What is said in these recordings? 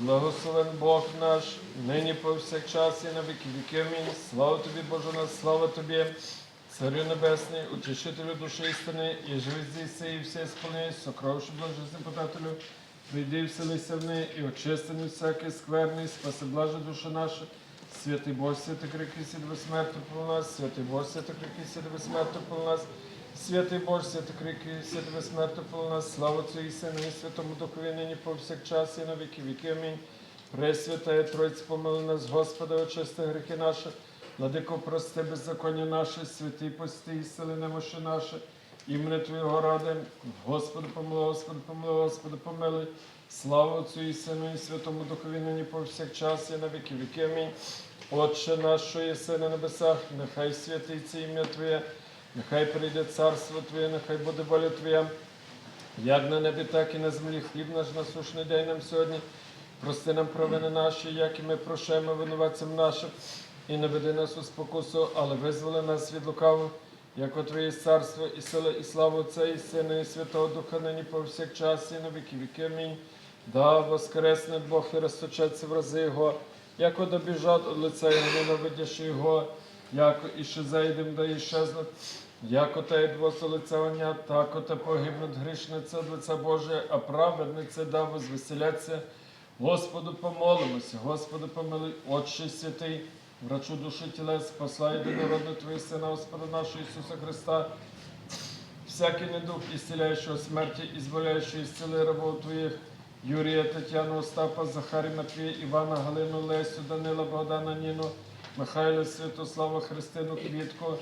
Благословен Бог наш, нині повсякчас і на віки віки. Амінь. Слава тобі, Боже наш, слава тобі, Царю Небесний, утішителю душі істини, і живи здійси, і все сповни, сокровищу блажесний подателю, прийди вселися в неї, і очистини всякий скверний, спаси блаже душа наша. Святий Бог, святий крики, сіди безсмертно по нас, святий Бог, святий крики, сіди безсмертно по нас. Святий Боже, святий крики, святий безсмертно по нас, слава Отцю і Сину, і Святому Духові, нині повсякчас і на віки віки. Амінь. Пресвятая Тройць, помили нас, Господи, очисти гріхи наші, владико, прости беззаконня наше, святий пости і сили немощі наші, імени Твоєго ради, Господи, помилуй, Господи, помилуй, Господи, помилуй. Слава Отцю і Сину, і Святому Духові, нині повсякчас і на віки віки. Амінь. Отче наш, що єси на небесах, нехай святиться ім'я Твоє, нехай прийде царство Твоє, нехай буде воля Твоя, як на небі, так і на землі. Хліб наш насушний дай нам сьогодні. Прости нам провини наші, як і ми прощаємо винуватцям нашим, і не веди нас у спокусу, але визволи нас від лукавого, як от Твоє царство, і сила, і слава Отця, і Сина, і Святого Духа, нині повсякчас, і на віки віки. Амінь. Да, воскресне Бог і розточеться в рази Його, як одобіжать від лиця Його, ненавидящи Його, як і ще зайдем, да іщезнуть. Як оте двоса лиця оня, так оте погибнуть грішниця від лиця Боже, а праведниця да возвеселяться. Господу помолимося, Господу помилуй, Отче святий, врачу душі тілес, спасай єдинородного Твого Сина, Господа нашого Ісуса Христа, всякий недух, ісцеляючого смерті, ізволяючого ісцели рабов Твоїх, Юрія, Тетяну, Остапа, Захарі, Матвія, Івана, Галину, Лесю, Данила, Богдана, Ніну, Михайла, Святослава, Христину, Квітку,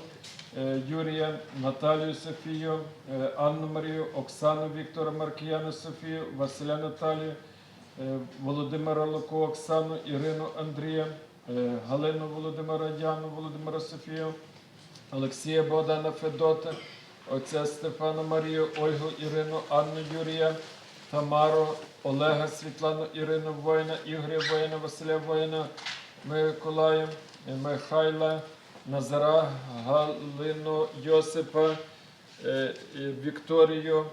е, Юрія, Наталію, Софію, е, Анну Марію, Оксану, Віктора, Маркіяну, Софію, Василя Наталію, е, Володимира Луку, Оксану, Ірину, Андрія, Галину Володимира, Діану, Володимира Софію, Олексія Богдана Федота, отця Стефана Марію, Ольгу, Ірину, Анну Юрія, Тамару, Олега, Світлану, Ірину Воїна, Ігоря Воїна, Василя Воїна, Миколая, Михайла, Назара, Галину, Йосипа, е, Вікторію,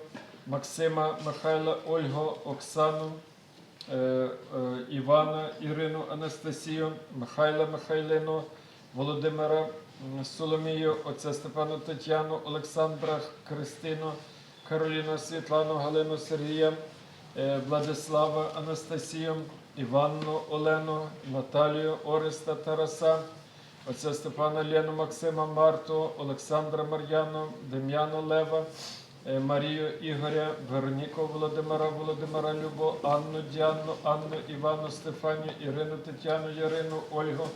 Максима, Михайла, Ольгу, Оксану, е, е, Івана, Ірину, Анастасію, Михайла, Михайлину, Володимира, Соломію, отця Степану Тетяну, Олександра, Христину, Кароліну, Світлану, Галину, Сергія, Владислава, Анастасію, Іванну, Олену, Наталію, Ореста, Тараса, отця Степана Лену, Максима, Марту, Олександра Мар'яну, Дем'яну Лева, е, Марію Ігоря, Вероніку Володимира, Володимира Любо, Анну Діанну, Анну Івану, Стефанію, Ірину Тетяну, Ярину, Ольгу,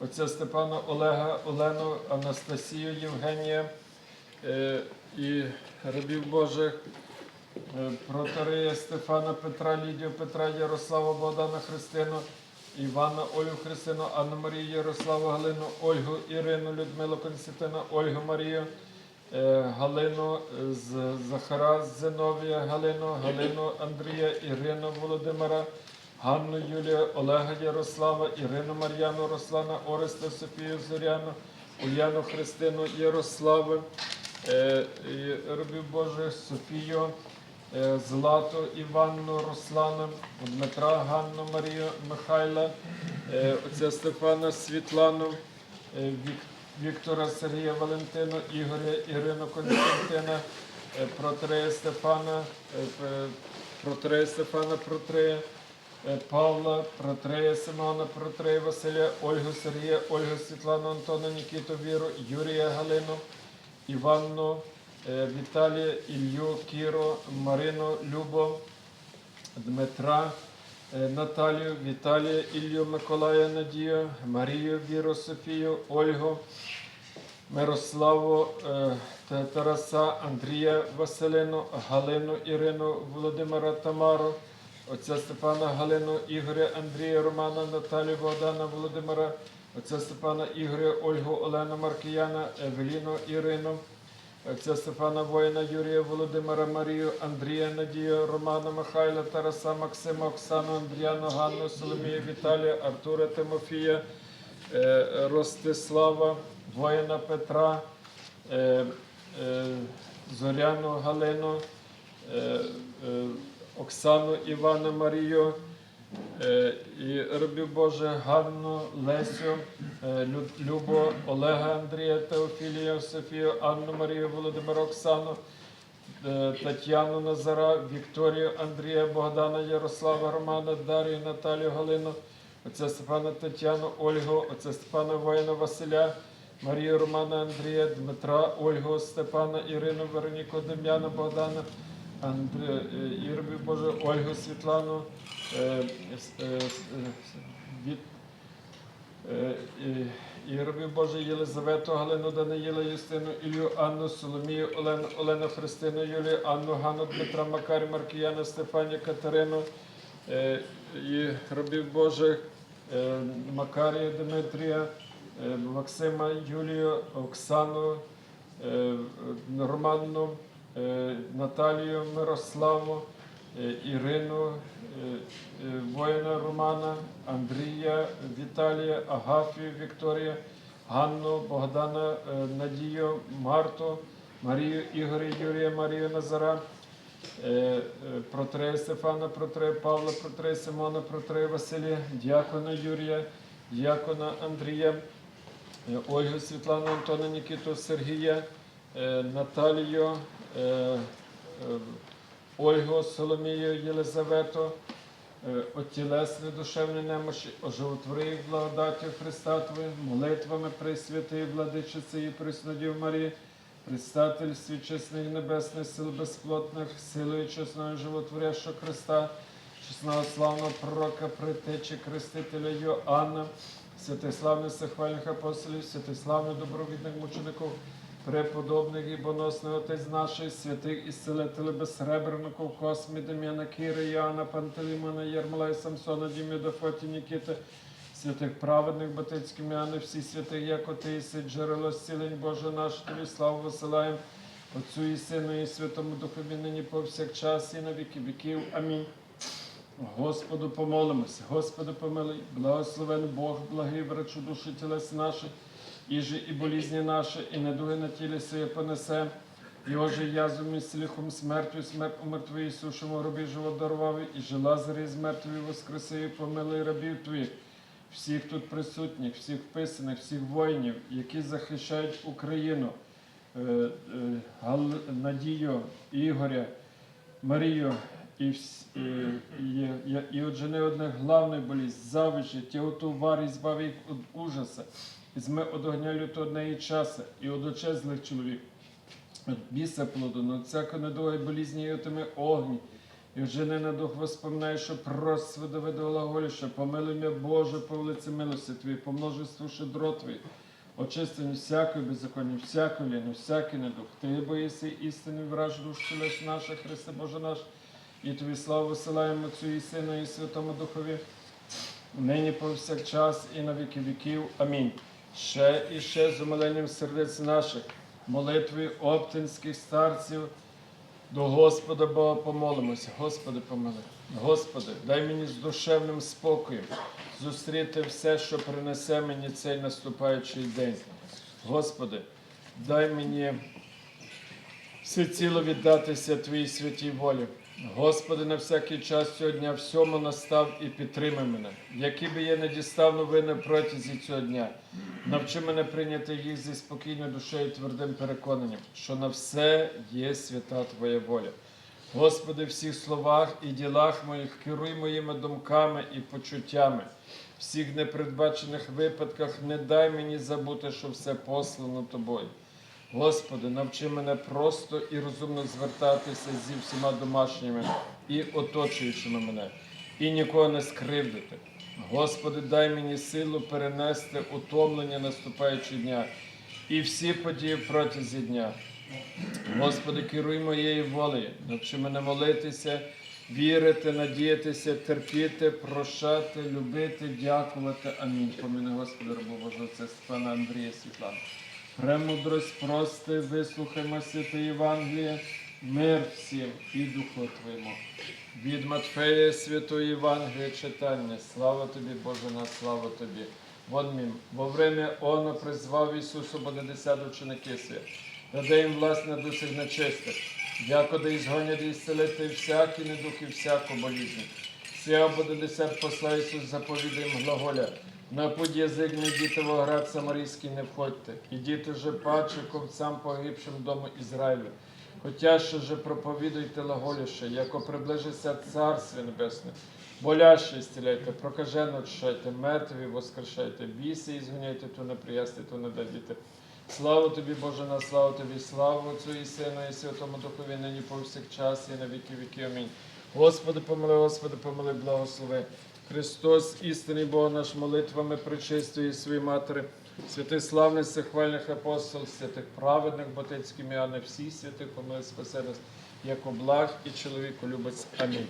отця Степана Олега, Олену, Анастасію, Євгенія е, і рабів Божих. Е, Протарея Стефана Петра, Лідію Петра, Ярослава, Богдана Христину, Івана, Ольгу Христину, Анну Марію, Ярославу, Галину, Ольгу, Ірину, Людмилу Константина, Ольгу Марію, е, Галину е, Захара, Зиновія, Галину, Галину Андрія, Ірину Володимира, Ганну Юлію, Олега Ярослава, Ірину Мар'яну, Руслана, Ореста, Софію Зоряну, Уляну Христину, Ярославу, е, рабів Божих, Софію, е, Злату, Іванну, Руслану, Дмитра, Ганну, Марію, Михайла, е, отця Стефана, Світлану, е, Віктора, Сергія, Валентину, Ігоря, Ірину, Константина, е, Протрея Стефана, е, Протрея Стефана, Протрея, е, Павла, Протрея Симона, Протрея Василя, Ольгу Сергія, Ольгу Світлану, Антона, Нікіту, Віру, Юрія Галину, Іванну, е, Віталія, Ілью, Кіру, Марину, Любо, Дмитра, е, Наталію, Віталія, Ілью, Миколая, Надію, Марію, Віру, Софію, Ольгу, Мирославу, е, Тараса, Андрія, Василину, Галину, Ірину, Володимира, Тамару, отця Степана, Галину, Ігоря, Андрія, Романа, Наталію, Богдана, Володимира, отця Степана, Ігоря, Ольгу, Олену, Маркіяна, Евеліну, Ірину, отця Стефана Воїна, Юрія, Володимира, Марію, Андрія, Надію, Романа, Михайла, Тараса, Максима, Оксану, Андріану, Ганну, Соломію, Віталія, Артура, Тимофія, е, Ростислава, воїна Петра, е, е, Зоряну Галину, Оксану Івана Марію, І робів Боже Ганну, Лесю, е, Лю- Любу, Олега Андрія, Теофілія, Софію, Анну Марію, Володимира Оксану, е, Тетяну Назара, Вікторію, Андрія, Богдана, Ярослава, Романа, Дарію, Наталію, Галину, отця Степана Тетяну, Ольгу, отця Степана Воїна, Василя, Марію Романа, Андрія, Дмитра, Ольгу, Степана, Ірину, Вероніку, Дем'яна, Богдана, Андрія, і Боже, Ольгу, Світлану, е, е, е, від Е, і- І робив Боже Єлизавету, Галину, Даниїла, Юстину, Ілью, Анну, Соломію, Олену, Олену, Христину, Юлію, Анну, Ганну, Дмитра, Макарі, Маркіяна, Стефанію, Катерину. Е, І робив Боже е, Макарія, Дмитрія, е, Максима, Юлію, Оксану, е, Романну, е, Наталію, Мирославу, е, Ірину, е, е, воїна Романа, Андрія, Віталія, Агафію, Вікторія, Ганну, Богдана, е, Надію, Марту, Марію, Ігоря, Юрія, Марію Назара, е, е, Протрея Стефана, Протрея Павла, Протрея Симона, Протрея Василія, Дякона Юрія, Дякона Андрія, е, Ольгу Світлану, Антона Нікіту, Сергія, е, Наталію, е, е, Ольгу, Соломію, Єлизавету, е, отілесни душевні немощі, оживотвори благодаттю Христа Твоїм, молитвами Пресвятої владичиці і Преснодів Марії, предстательстві чесних небесних сил безплотних, силою чесного животворящого Христа, чесного славного пророка, притечі Крестителя Йоанна, святих славних сихвальних апостолів, святих славних добровідних мучеників, преподобних і боносних отець наших, святих ісцелителів безсребреників, Космі, Дем'яна, Кири, Іоанна, Пантелеймона, Єрмолая, Самсона, Дім'я, Дофоті, Нікіти, святих праведних Батицьких М'яни, всі святих, як оти, іси, джерело зцілень Боже наш, тобі славу висилаємо, Отцю і Сину, і Святому Духові, нині повсякчас, і на віки віків. Амінь. Господу помолимося, Господи помилуй, благословен Бог, благий врачу душі тілес наших, іжі і болізні наші, і недуги на тілі своє понесе. І оже язом і сліхом смертю, смерть умертвий, сушимо гробі живот дарував, і же Лазарі з мертвої воскреси, і помилуй рабів твоїх, всіх тут присутніх, всіх вписаних, всіх воїнів, які захищають Україну, е, е, Надію, Ігоря, Марію, і, і, і, і, і от жени одне главне болість, завичі, ті оту варі збави їх від ужаса, і зме од огня лютого однеї часа, і од очей чоловік, от біса плоду, но всяко недуга і болізні, і отиме огні, і от жени на дух воспоминає, що прос свидове до глаголі, що помилуй мене, Боже, по вулиці милості Твої, по множеству щедро Твої, очистені всякої беззаконня, всякої ліни, всякий недух. Ти боїси істини, враж душ тілес наша, Христе Боже наш, і Тобі славу висилаємо Отцю і Сину, і Святому Духові, нині повсякчас і на віки віків. Амінь. Ще і ще з умиленням сердець наших, молитвою оптинських старців, до Господа Бога помолимося. Господи, помили. Господи, дай мені з душевним спокоєм зустріти все, що принесе мені цей наступаючий день. Господи, дай мені всеціло віддатися Твоїй святій волі. Господи, на всякий час цього дня всьому настав і підтримай мене, які би я не дістав новини протязі цього дня. Навчи мене прийняти їх зі спокійною душею і твердим переконанням, що на все є свята Твоя воля. Господи, в всіх словах і ділах моїх керуй моїми думками і почуттями. Всіх непередбачених випадках не дай мені забути, що все послано Тобою. Господи, навчи мене просто і розумно звертатися зі всіма домашніми і оточуючими мене, і нікого не скривдити. Господи, дай мені силу перенести утомлення наступаючого дня і всі події протязі дня. Господи, керуй моєю волею, навчи мене молитися, вірити, надіятися, терпіти, прощати, любити, дякувати. Амінь. Поміни, Господи, Божого, це Степана Андрія Світлана. Премудрость прости, вислухаймо святе Євангеліє, мир всім і духу Твоєму. Від Матфея Святої Євангелія читання. Слава тобі, Боже наш, слава тобі. Вон мім, во время оно призвав Ісусу Бонедесят ученики свят. Даде їм власть над усіх нечистих, дякода ізгонять і зцелити всякі недух і всяку болізнь. Сія буде десят посла Ісус заповідаєм глаголя. На путь язик не діти в оград Самарійський не входьте. І діти же паче ковцям погибшим дому Ізраїлю. Хотя що же проповідуйте глаголіше, яко приближиться Царстві Небесне. Боляще стіляйте, прокажено очищайте, мертві воскрешайте, біси і згоняйте, то не приясти, то не дадіте. Слава тобі, Боже, на славу тобі, славу Отцю і Сину, і Святому Духові, нині повсякчас, і на віки віки. Амінь. Господи, помили, Господи, помили, благослови. Христос, істинний Бог наш, молитвами причистої свої матері, святих славних всехвальних апостол, святих праведних, ботецьких ім'я, всіх святих помили спасе нас, як у благ і чоловіку любець. Амінь.